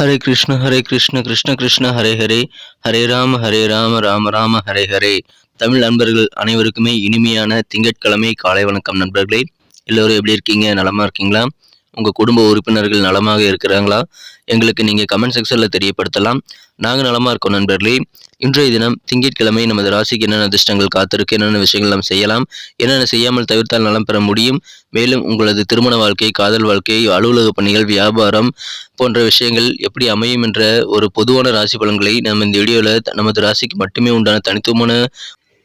ஹரே கிருஷ்ண ஹரே கிருஷ்ண கிருஷ்ண கிருஷ்ண ஹரே ஹரே. ஹரே ராம ஹரே ராம ராம ராம ஹரே ஹரே. தமிழ் நண்பர்கள் அனைவருக்குமே இனிமையான திங்கட்கிழமை காலை வணக்கம் நண்பர்களே. எல்லோரும் எப்படி இருக்கீங்க? நலமா இருக்கீங்களா? உங்கள் குடும்ப உறுப்பினர்கள் நலமாக இருக்கிறாங்களா? எங்களுக்கு நீங்கள் கமெண்ட் செக்ஷனில் தெரியப்படுத்தலாம். நாங்கள் நலமாக இருக்கோம் நண்பர்களே. இன்றைய தினம் திங்கட்கிழமை நமது ராசிக்கு என்னென்ன அதிர்ஷ்டங்கள் காத்திருக்கு என்னென்ன விஷயங்கள் நாம் செய்யலாம் என்னென்ன செய்யாமல் தவிர்த்தால் நலம் பெற முடியும் மேலும் உங்களது திருமண வாழ்க்கை காதல் வாழ்க்கை அலுவலக பணிகள் வியாபாரம் போன்ற விஷயங்கள் எப்படி அமையும் என்ற ஒரு பொதுவான ராசி பலன்களை நம்ம இந்த வீடியோவில் நமது ராசிக்கு மட்டுமே உண்டான தனித்துவமான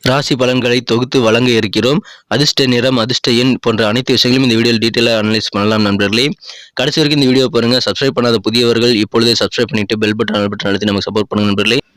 ராசி பலன்களை தொகுத்து வழங்க இருக்கிறோம். அதிர்ஷ்ட நிறம் அதிர்ஷ்ட எண் போன்ற அனைத்து விஷயங்களும் இந்த வீடியோவில் டீட்டெயிலாக அனலைஸ் பண்ணலாம் நண்பர்களே. கடைசி வரைக்கும் இந்த வீடியோ பாருங்க. சப்ஸ்கிரைப் பண்ணாத புதியவர்கள் இப்பொழுதே சப்ஸ்கிரைப் பண்ணிட்டு பெல் பட்டன் பட்டன் அழுத்தி நமக்கு சப்போர்ட் பண்ணுங்க நண்பர்களே.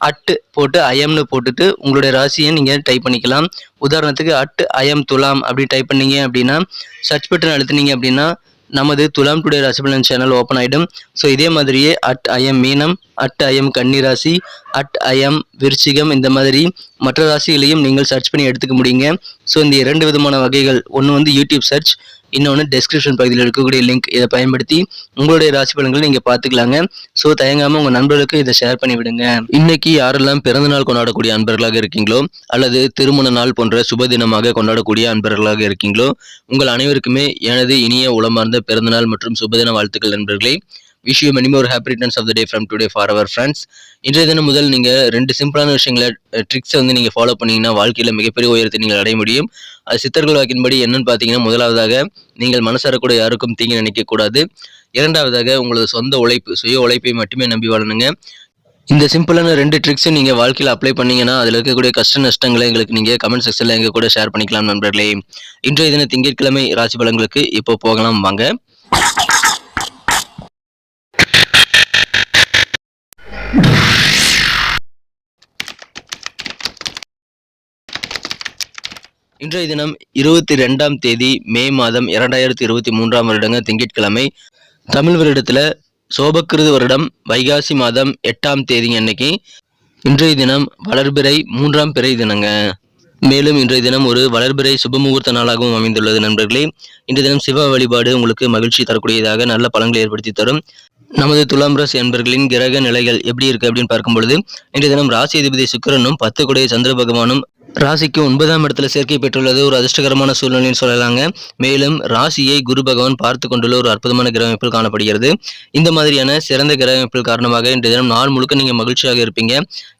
அட்டு போட்டு அயம்னு போட்டுட்டு உங்களுடைய ராசியை நீங்கள் டைப் பண்ணிக்கலாம். உதாரணத்துக்கு அட் அயம் துலாம் அப்படி டைப் பண்ணீங்க அப்படின்னா சர்ச் பட்டன் அழுத்துனீங்க அப்படின்னா நமது துலாம் டுடே ராசிபலன் சேனல் ஓப்பன் ஆகிடும் ஸோ இதே மாதிரியே அட் ஐஎம் மீனம் அட் ஐஎம் கன்னிராசி அட் ஐஎம் விருச்சிகம் இந்த மாதிரி மற்ற ராசிகளையும் நீங்கள் சர்ச் பண்ணி எடுத்துக்க முடியுங்க. ஸோ இந்த இரண்டு விதமான வகைகள். ஒன்று வந்து யூடியூப் சர்ச் இன்னொன்று டெஸ்கிரிப்ஷன் பகுதியில் இருக்கக்கூடிய லிங்க் இதை பயன்படுத்தி உங்களுடைய ராசி பலன்களை நீங்கள் பார்த்துக்கலாங்க. ஸோ தயங்காமல் உங்கள் நண்பர்களுக்கு இதை ஷேர் பண்ணி விடுங்க. இன்னைக்கு யாரெல்லாம் பிறந்த நாள் கொண்டாடக்கூடிய அன்பர்களாக இருக்கீங்களோ அல்லது திருமண நாள் போன்ற சுப தினமாக கொண்டாடக்கூடிய அன்பர்களாக இருக்கீங்களோ உங்கள் அனைவருக்குமே எனது இனிய உளமார்ந்த பிறந்தநாள் மற்றும் சுபதின வாழ்த்துக்கள் நண்பர்களே. Wish you many more happy returns of the day from today for our friends இன்றைய தினம் முதல் நீங்கள் ரெண்டு சிம்பிளான விஷயங்களை ட்ரிக்ஸை வந்து நீங்கள் ஃபாலோ பண்ணிங்கன்னா வாழ்க்கையில் மிகப்பெரிய உயரத்தை நீங்கள் அடைய முடியும். அது சித்தர்கள் வாக்கின்படி என்னன்னு பார்த்தீங்கன்னா முதலாவதாக நீங்கள் மனசார கூட யாருக்கும் தீங்கி நினைக்கக்கூடாது இரண்டாவதாக உங்களது சொந்த உழைப்பு சுய உழைப்பை மட்டுமே நம்பி வாழணுங்க. இந்த சிம்பிளான ரெண்டு ட்ரிக்ஸும் நீங்கள் வாழ்க்கையில் அப்ளை பண்ணீங்கன்னா அதில் இருக்கக்கூடிய கஷ்ட நஷ்டங்களை எங்களுக்கு நீங்கள் கமெண்ட் செக்ஷனில் எங்கள் கூட ஷேர் பண்ணிக்கலாம் நண்பர்களே. இன்றைய தின திங்கட்கிழமை ராசி பலங்களுக்கு இப்போ போகலாம் வாங்க. இன்றைய தினம் இருபத்தி ரெண்டாம் தேதி மே மாதம் இரண்டாயிரத்தி இருபத்தி மூன்றாம் வருடங்க திங்கட்கிழமை. தமிழ் வருடத்தில் சோபக்கிருது வருடம் வைகாசி மாதம் எட்டாம் தேதி அன்னைக்கு இன்றைய தினம் வளர்பிறை மூன்றாம் பிறை தினங்க. மேலும் இன்றைய தினம் ஒரு வளர்பிறை சுபமுகூர்த்த நாளாகவும் அமைந்துள்ளது நண்பர்களே. இன்றைய தினம் சிவ வழிபாடு உங்களுக்கு மகிழ்ச்சி தரக்கூடியதாக நல்ல பலன்களை ஏற்படுத்தி தரும். நமது துலாம் ராசி அன்பர்களின் கிரக நிலைகள் எப்படி இருக்கு அப்படின்னு பார்க்கும் பொழுது இன்றைய தினம் ராசி அதிபதி சுக்கிரனும் பத்து குடைய சந்திர பகவானும் ராசிக்கு ஒன்பதாம் இடத்துல சேர்க்கை பெற்றுள்ளது. ஒரு அதிர்ஷ்டகரமான சூழ்நிலைன்னு சொல்லலாங்க. மேலும் ராசியை குரு பகவான் பார்த்து கொண்டுள்ள ஒரு அற்புதமான கிரக அமைப்பில் காணப்படுகிறது. இந்த மாதிரியான சிறந்த கிரக அமைப்பில் காரணமாக இன்றைய தினம் நாள் முழுக்க நீங்கள் மகிழ்ச்சியாக இருப்பீங்க.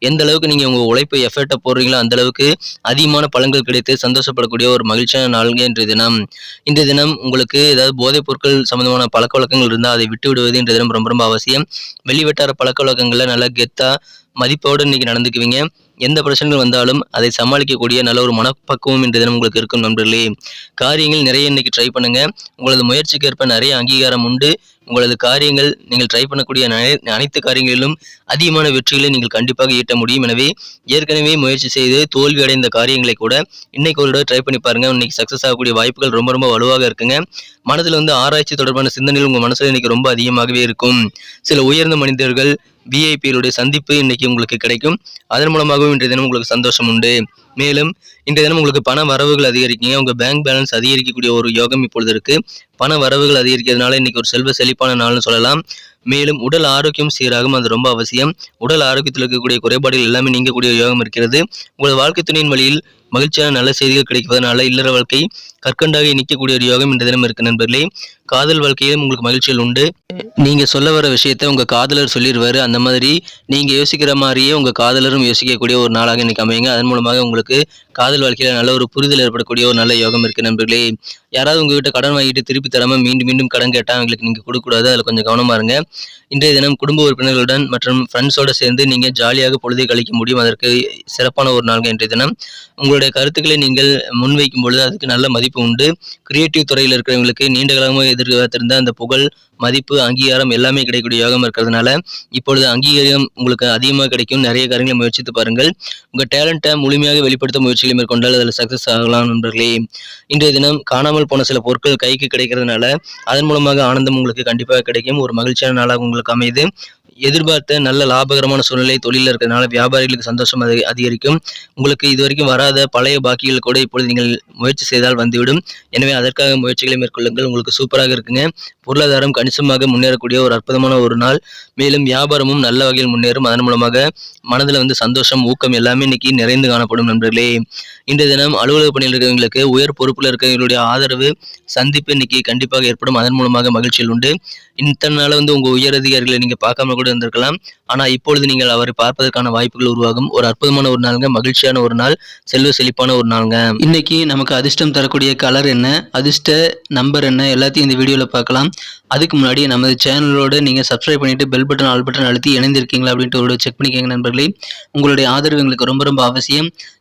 எந்த அளவுக்கு நீங்கள் உங்கள் உழைப்பை எஃபர்ட்டை போடுறீங்களோ அந்த அளவுக்கு அதிகமான பலன்கள் கிடைத்து சந்தோஷப்படக்கூடிய ஒரு மகிழ்ச்சியான நாளுங்க இன்றைய தினம். இன்றைய தினம் உங்களுக்கு ஏதாவது போதைப் பொருட்கள் சம்பந்தமான பழக்க வழக்கங்கள் இருந்தால் அதை விட்டு விடுவது இன்றைய தினம் ரொம்ப ரொம்ப அவசியம். வெளிவட்டார பழக்க வழக்கங்களில் நல்லா கெத்தாக மதிப்போடு இன்னைக்கு நடந்துக்குவீங்க. எந்த பிரச்சனைகள் வந்தாலும் அதை சமாளிக்கக்கூடிய நல்ல ஒரு மனப்பக்குவம் இன்றைய தினம் உங்களுக்கு இருக்கும் நண்பர்களே. காரியங்கள் நிறைய இன்னைக்கு ட்ரை பண்ணுங்க. உங்களது முயற்சிக்கு ஏற்ப நிறைய அங்கீகாரம் உண்டு. உங்களது காரியங்கள் நீங்கள் ட்ரை பண்ணக்கூடிய அனைத்து காரியங்களிலும் அதிகமான வெற்றிகளை நீங்கள் கண்டிப்பாக ஈட்ட முடியும். எனவே ஏற்கனவே முயற்சி செய்து தோல்வி அடைந்த காரியங்களை கூட இன்னைக்கு ஒரு ட்ரை பண்ணி பாருங்க. இன்னைக்கு சக்சஸ் ஆகக்கூடிய வாய்ப்புகள் ரொம்ப ரொம்ப வலுவாக இருக்குங்க. மனதில் வந்து ஆராய்ச்சி தொடர்பான சிந்தனைகள் உங்கள் மனசில் இன்னைக்கு ரொம்ப அதிகமாகவே இருக்கும். சில உயர்ந்த மனிதர்கள் விஐபிகளுடைய சந்திப்பு இன்னைக்கு உங்களுக்கு கிடைக்கும். அதன் மூலமாகவும் இன்றைய தினம் உங்களுக்கு சந்தோஷம் உண்டு. மேலும் இன்றைய தினம் உங்களுக்கு பண வரவுகள் அதிகரிக்கீங்க. உங்கள் பேங்க் பேலன்ஸ் அதிகரிக்கக்கூடிய ஒரு யோகம் இப்பொழுது இருக்கு. பண வரவுகள் அதிகரிக்கிறதுனால இன்னைக்கு ஒரு செல்வ செழிப்பான நாள்னு சொல்லலாம். மேலும் உடல் ஆரோக்கியம் சீராகும். அது ரொம்ப அவசியம். உடல் ஆரோக்கியத்தில் இருக்கக்கூடிய குறைபாடுகள் எல்லாமே நீங்கக்கூடிய யோகம் இருக்கிறது. உங்களது வாழ்க்கை துணையின் வழியில் மகிழ்ச்சியான நல்ல செய்திகள் கிடைப்பதனால இல்லற வாழ்க்கை கற்கண்டாக நிற்கக்கூடிய ஒரு யோகம் இந்த தினம் இருக்கு நண்பர்களே. காதல் வாழ்க்கையிலும் உங்களுக்கு மகிழ்ச்சிகள் உண்டு. நீங்க சொல்ல வர விஷயத்த உங்க காதலர் சொல்லிடுவாரு அந்த மாதிரி நீங்க யோசிக்கிற மாதிரியே உங்க காதலரும் யோசிக்கக்கூடிய ஒரு நாளாக இன்னைக்கு அமையுங்க. அதன் மூலமாக உங்களுக்கு காதல் வாழ்க்கையில நல்ல ஒரு புரிதல் ஏற்படக்கூடிய ஒரு நல்ல யோகம் இருக்கு நண்பர்களே. யாராவது உங்ககிட்ட கடன் வாங்கிட்டு திருப்பி தராம மீண்டும் மீண்டும் கடன் கேட்டா அவங்களுக்கு நீங்க கொடுக்கூடாது அதுல கொஞ்சம் கவனமா இருங்க. இன்றைய தினம் குடும்ப உறுப்பினர்களுடன் மற்றும் ஃப்ரெண்ட்ஸோட சேர்ந்து நீங்க ஜாலியாக பொழுதை கழிக்க முடியும். அதற்கு சிறப்பான ஒரு நாள்கள் இன்றைய தினம். உங்களுடைய உங்களுடைய கருத்துக்களை நீங்கள் முன்வைக்கும் பொழுது அதுக்கு நல்ல மதிப்பு உண்டு. கிரியேட்டிவ் துறையில் இருக்கிறவங்களுக்கு நீண்ட காலமாக எதிர்பார்த்திருந்த அந்த புகழ் மதிப்பு அங்கீகாரம் எல்லாமே கிடைக்கக்கூடிய யோகம் இருக்கிறதுனால இப்பொழுது அங்கீகாரம் உங்களுக்கு அதிகமாக கிடைக்கும். நிறைய காரியங்களை முயற்சித்து பாருங்கள். உங்கள் டேலண்ட்டை முழுமையாக வெளிப்படுத்த முயற்சிகளை மேற்கொண்டால் அதில் சக்ஸஸ் ஆகலாம் நண்பர்களே. இன்றைய தினம் காணாமல் போன சில பொருட்கள் கைக்கு கிடைக்கிறதுனால அதன் மூலமாக ஆனந்தம் உங்களுக்கு கண்டிப்பாக கிடைக்கும். ஒரு மகிழ்ச்சியான நாளாக உங்களுக்கு அமையுது. எதிர்பார்த்த நல்ல லாபகரமான சூழ்நிலை தொழிலில் இருக்கிறதுனால வியாபாரிகளுக்கு சந்தோஷம் அது அதிகரிக்கும். உங்களுக்கு இதுவரைக்கும் வராத பழைய பாக்கிகள் கூட இப்பொழுது நீங்கள் முயற்சி செய்தால் வந்துவிடும். எனவே அதற்காக முயற்சிகளை மேற்கொள்ளுங்கள். உங்களுக்கு சூப்பராக இருக்குங்க. பொருளாதாரம் கணிசமாக முன்னேறக்கூடிய ஒரு அற்புதமான ஒரு நாள். மேலும் வியாபாரமும் நல்ல வகையில் முன்னேறும். அதன் மூலமாக மனதில் வந்து சந்தோஷம் ஊக்கம் எல்லாமே இன்னைக்கு நிறைந்து காணப்படும் நண்பர்களே. இன்றைய தினம் அலுவலக பணியில் இருக்கிறவங்களுக்கு உயர் பொறுப்பில் இருக்கிறவங்களுடைய ஆதரவு சந்திப்பு இன்னைக்கு கண்டிப்பாக ஏற்படும். அதன் மூலமாக மகிழ்ச்சியில் உண்டு. இத்தனால வந்து உங்க உயர் அதிகாரிகளை நீங்க பார்க்காம கூட இருந்திருக்கலாம். ஆனா இப்பொழுது நீங்கள் அவரை பார்ப்பதற்கான வாய்ப்புகள் உருவாகும். ஒரு அற்புதமான ஒரு நாளுங்க மகிழ்ச்சியான ஒரு நாள் செல்வ செழிப்பான ஒரு நாளுங்க. இன்னைக்கு நமக்கு அதிர்ஷ்டம் தரக்கூடிய கலர் என்ன அதிர்ஷ்ட நம்பர் என்ன எல்லாத்தையும் இந்த வீடியோவில் பார்க்கலாம். அதுக்கு முன்னாடி நமது சேனலோட நீங்கள் சப்ஸ்கிரைப் பண்ணிட்டு பெல் பட்டன் ஆல் பட்டன் அழுத்தி இணைந்திருக்கீங்களா அப்படின்ட்டு ஒரு செக் பண்ணிக்கோங்க நண்பர்களே. உங்களுடைய ஆதரவு எங்களுக்கு ரொம்ப ரொம்ப அவசியம்.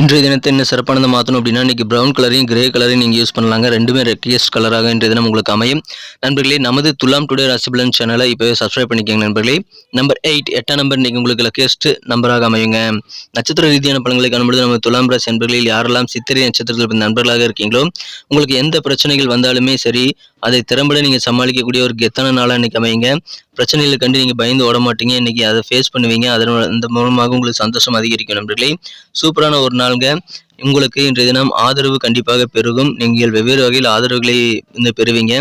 இன்றைய தினத்தை என்ன சிறப்பானதை மாற்றணும் அப்படின்னா இன்றைக்கி ப்ரௌன் கலரையும் கிரே கலரையும் நீங்கள் யூஸ் பண்ணலாங்க. ரெண்டுமே ரெக்கியஸ்ட் கலராக இன்றைய தினம் உங்களுக்கு அமையும். நண்பர்களே நமது துலாம் டுடே ராசிபலன் சேனலை இப்போவே சப்ஸ்கிரைப் பண்ணிக்கோங்க நண்பர்களே. நம்பர் எயிட் எட்டாம் நம்பர் இன்னைக்கு உங்களுக்கு லக்கியஸ்ட் நம்பராக அமையுங்க. நட்சத்திர ரீதியான பலன்களை காணும்பொழுது நம்ம துலாம் ராசி நண்பர்களில் யாரெல்லாம் சித்திரை நட்சத்திரத்தில் நண்பர்களாக இருக்கீங்களோ உங்களுக்கு எந்த பிரச்சனைகள் வந்தாலுமே சரி அதை திறம்பட நீங்கள் சமாளிக்கக்கூடிய ஒரு கெத்தான நாளாக இன்றைக்கி அமையுங்க. பிரச்சனைகளை கண்டு நீங்கள் பயந்து ஓட மாட்டீங்க. இன்னைக்கு அதை ஃபேஸ் பண்ணுவீங்க. அதன் அந்த மூலமாக உங்களுக்கு சந்தோஷம் அதிகரிக்கும் நண்பர்களே. சூப்பரான ஒரு நாளுங்க. உங்களுக்கு இன்றைய தினம் ஆதரவு கண்டிப்பாக பெருகும். நீங்கள் வெவ்வேறு வகையில் ஆதரவுகளை வந்து பெறுவீங்க.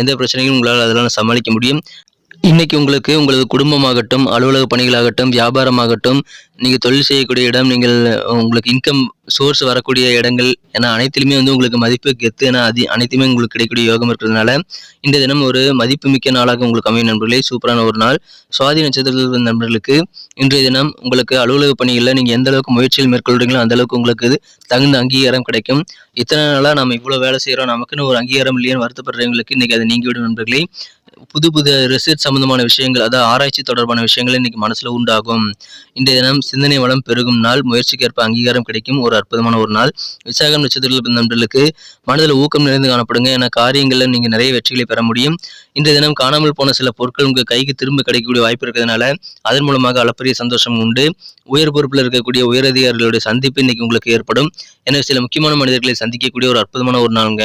எந்த பிரச்சனையும் உங்களால் அதெல்லாம் சமாளிக்க முடியும். இன்னைக்கு உங்களுக்கு உங்களது குடும்பமாகட்டும் அலுவலக பணிகளாகட்டும் வியாபாரமாகட்டும் நீங்கள் தொழில் செய்யக்கூடிய இடம் நீங்கள் உங்களுக்கு இன்கம் சோர்ஸ் வரக்கூடிய இடங்கள் ஏன்னா அனைத்திலுமே வந்து உங்களுக்கு மதிப்பு கெத்து என அதி அனைத்துமே உங்களுக்கு கிடைக்கக்கூடிய யோகம் இருக்கிறதுனால இந்த தினம் ஒரு மதிப்புமிக்க நாளாக உங்களுக்கு அமையும் நண்பர்களே. சூப்பரான ஒரு நாள். சுவாதி நட்சத்திரத்தில் நண்பர்களுக்கு இன்றைய தினம் உங்களுக்கு அலுவலக பணிகளில் நீங்கள் எந்த அளவுக்கு முயற்சியில் மேற்கொள்கிறீங்களோ அந்த அளவுக்கு உங்களுக்கு இது தகுந்த அங்கீகாரம் கிடைக்கும். இத்தனை நாளாக நம்ம இவ்வளோ வேலை செய்கிறோம் நமக்குன்னு ஒரு அங்கீகாரம் இல்லையான்னு வருத்தப்படுறவங்களுக்கு இன்றைக்கி அது நீங்கிவிடும் நண்பர்களே. புது புது ரிசர்ச் சம்பந்தமான விஷயங்கள் அதாவது ஆராய்ச்சி தொடர்பான விஷயங்கள் இன்னைக்கு மனசில் உண்டாகும். இன்றைய தினம் சிந்தனை வளம் பெருகும் நாள். முயற்சிக்கேற்ப அங்கீகாரம் கிடைக்கும். ஒரு அற்புதமான ஒரு நாள். விசாகம் நட்சத்திரத்தில் பிறந்த நண்பர்களுக்கு மனதில் ஊக்கம் நிறைந்து காணப்படுங்க. என காரியங்களில் நீங்க நிறைய வெற்றிகளை பெற முடியும். இன்றைய தினம் காணாமல் போன சில பொருட்கள் உங்க கைக்கு திரும்ப கிடைக்கக்கூடிய வாய்ப்பு இருக்கிறதுனால அதன் மூலமாக அளப்பரிய சந்தோஷம் உண்டு. உயர் பொறுப்பில் இருக்கக்கூடிய உயரதிகாரிகளுடைய சந்திப்பு இன்னைக்கு உங்களுக்கு ஏற்படும். எனவே சில முக்கியமான மனிதர்களை சந்திக்கக்கூடிய ஒரு அற்புதமான ஒரு நாளுங்க.